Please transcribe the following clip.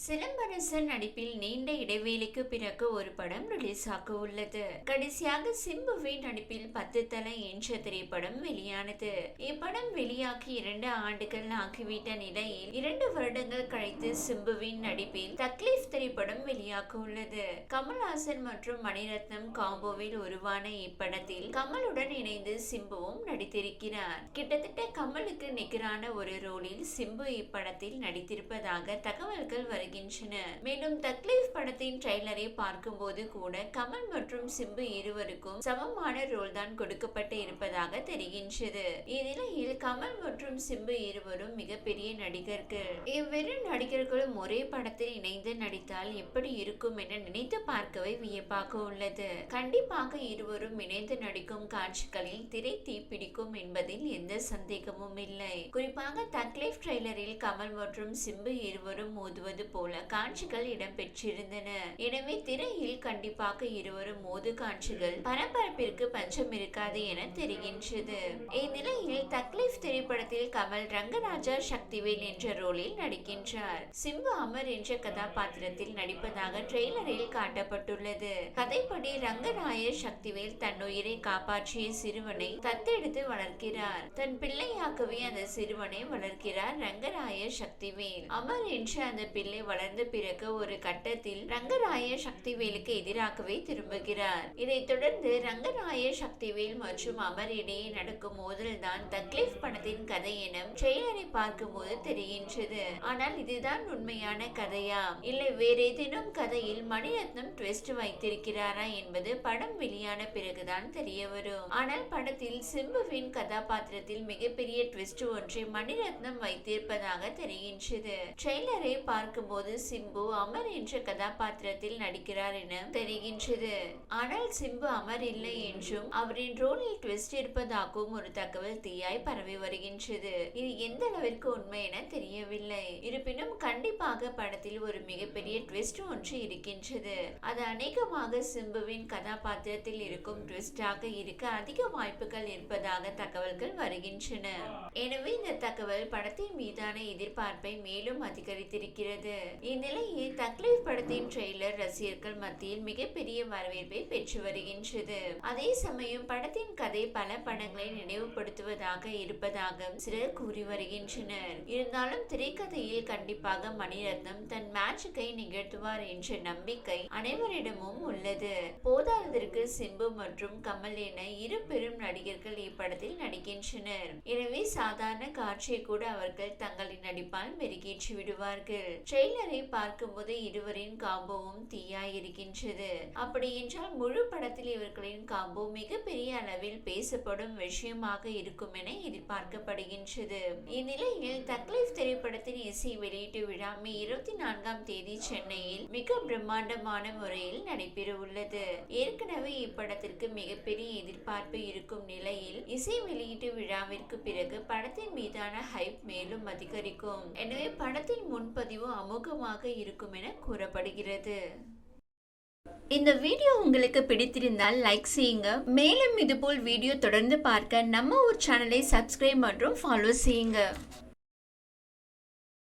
சிலம்பரசன் நடிப்பில் நீண்ட இடைவேளைக்கு பிறகு ஒரு படம் ரிலீஸ் ஆக உள்ளது. கடைசியாக சிம்புவின் நடிப்பில் பத்து தலை என்ற திரைப்படம் வெளியானது. இப்படம் வெளியாகி இரண்டு ஆண்டுகள் ஆகிவிட்ட நிலையில் இரண்டு வருடங்கள் கழித்து சிம்புவின் நடிப்பில் தக்லீஃப் திரைப்படம் வெளியாக உள்ளது. கமல்ஹாசன் மற்றும் மணிரத்னம் காம்போவில் உருவான இப்படத்தில் கமலுடன் இணைந்து சிம்புவும் நடித்திருக்கிறார். கிட்டத்தட்ட கமலுக்கு நிகரான ஒரு ரோலில் சிம்பு இப்படத்தில் நடித்திருப்பதாக தகவல்கள் வருகின்றன. மேலும் தக்லீஃப் படத்தின் ட்ரெய்லரை பார்க்கும்போது கூட கமல் மற்றும் சிம்பு இருவருக்கும் சமமான ரோல் தான் கொடுக்கப்பட்டு இருப்பதாக தெரிகின்றது. இந்நிலையில் கமல் மற்றும் சிம்பு இருவரும் மிகப்பெரிய நடிகர்கள். இவ்விரு நடிகர்களும் ஒரே படத்தில் இணைந்து நடித்தால் எப்படி இருக்கும் என நினைத்து பார்க்கவே வியப்பாக உள்ளது. கண்டிப்பாக இருவரும் இணைந்து நடிக்கும் காட்சிகளில் திரை தீப்பிடிக்கும் என்பதில் எந்த சந்தேகமும் இல்லை. குறிப்பாக தக்லீஃப் ட்ரெய்லரில் கமல் மற்றும் சிம்பு இருவரும் மோதுவது போல காட்சிகள் இடம்பெற்றிருந்தன. எனவே திரையில் கண்டிப்பாக இருவரும் மோது காட்சிகள் பரபரப்பிற்கு பஞ்சம் இருக்காது என தெரிகின்றது. இந்நிலையில் தக்லீஃப் திரைப்படத்தில் கமல் ரங்கராஜா சக்திவேல் என்ற ரோலில் நடிக்கின்றார். சிம்பு அமர் என்ற கதாபாத்திரத்தில் நடிப்பதாக ட்ரெய்லரில் காட்டப்பட்டுள்ளது. கதைப்படி ரங்கராயர் சக்திவேல் தன் உயிரை காப்பாற்றிய சிறுவனை தத்தெடுத்து வளர்க்கிறார். தன் பிள்ளையாகவே அந்த சிறுவனை வளர்க்கிறார் ரங்கராயர் சக்திவேல். அமர் என்ற அந்த பிள்ளை வளர்ந்த பிறகு ஒரு கட்டத்தில் ரங்கராய சக்திவேலுக்கு எதிராகவே திரும்புகிறார். இதைத் தொடர்ந்து ரங்கராய சக்திவேல் மற்றும் அமர் இடையே நடக்கும் மோதல்தான் தக்லீஃப் படத்தின் கதை என ட்ரெய்லரை பார்க்கும்போது தெரிகின்றது. ஆனால் இதுதான் உண்மையான கதையா? இல்லை வேற ஏதேனும் கதையில் மணிரத்னம் ட்விஸ்ட் வைத்திருக்கிறாரா என்பது படம் வெளியான பிறகுதான் தெரிய வரும் ஆனால் படத்தில் சிம்புவின் கதாபாத்திரத்தில் மிகப்பெரிய ட்விஸ்ட் ஒன்றை மணிரத்னம் வைத்திருப்பதாக தெரிகின்றது. ட்ரெய்லரை பார்க்கும்போது சிம்பு அமர் என்ற கதாபாத்திரத்தில் நடிக்கிறார் என தெரிகின்றது. ஆனால் சிம்பு அமர் இல்லை என்றும் அவரின் ரோலில் ட்விஸ்ட் இருப்பதாகவும் ஒரு தகவல் தீயாய் பரவி வருகின்றது. இது எந்த அளவிற்கு உண்மை என தெரியவில்லை. இருப்பினும் கண்டிப்பாக படத்தில் ஒரு மிகப்பெரிய ட்விஸ்ட் ஒன்று இருக்கின்றது. அது அநேகமாக சிம்புவின் கதாபாத்திரத்தில் இருக்கும் ட்விஸ்டாக இருக்க அதிக வாய்ப்புகள் இருப்பதாக தகவல்கள் வருகின்றன. எனவே இந்த தகவல் படத்தின் மீதான எதிர்பார்ப்பை மேலும் அதிகரித்திருக்கிறது. இந்நிலையில் தக்லீஃப் படத்தின் ட்ரெய்லர் ரசிகர்கள் மத்தியில் மிகப்பெரிய வரவேற்பை பெற்று வருகின்றது. அதே சமயம் படத்தின் கதை பல படங்களை நினைவுபடுத்துவதாக இருப்பதாக சிலர் கூறி வருகின்றனர். இருந்தாலும் திரைக்கதையில் கண்டிப்பாக மணிரத்னம் தன் மேட்சுக்கை நிகழ்த்துவார் என்ற நம்பிக்கை அனைவரிடமும் உள்ளது. போதாததற்கு சிம்பு மற்றும் கமல் என இரு பெரும் நடிகர்கள் இப்படத்தில் நடிக்கின்றனர். எனவே சாதாரண காட்சியை கூட அவர்கள் தங்களின் நடிப்பால் மெருகேற்றி விடுவார்கள். ட்ரெய்லரை பார்க்கும்போது இருவரின் காம்போவும் தீயாய் இருக்கின்றது. அப்படி என்றால் முழு படத்தில் இவர்களின் காம்போ மிகப்பெரிய அளவில் பேசப்படும் விஷயமாக இருக்கும் என எதிர்பார்க்கப்படுகின்றது. இந்நிலையில் தக்லீஃப் திரைப்படத்தின் இசை வெளியீட்டு விழா மே இருபத்தி நான்காம் தேதி சென்னையில் மிக பிரம்மாண்டமான முறையில் நடைபெற உள்ளது ஏற்கனவே இப்படத்திற்கு மிகப்பெரிய எதிர்பார்ப்பு இருக்கும் நிலையில் இசை வெளியீட்டு விழாவிற்கு பிறகு படத்தின் மீது மீதான ஹைப் மேலும் அதிகரிக்கும். எனவே படத்தின் முன்பதிவு அமோகமாக இருக்கும் என கூறப்படுகிறது. இந்த வீடியோ உங்களுக்கு பிடித்திருந்தால் லைக் செய்யுங்க. மேலும் இதுபோல் வீடியோ தொடர்ந்து பார்க்க நம்ம ஒரு சேனலை சப்ஸ்கிரைப் மற்றும் ஃபாலோ செய்யுங்க.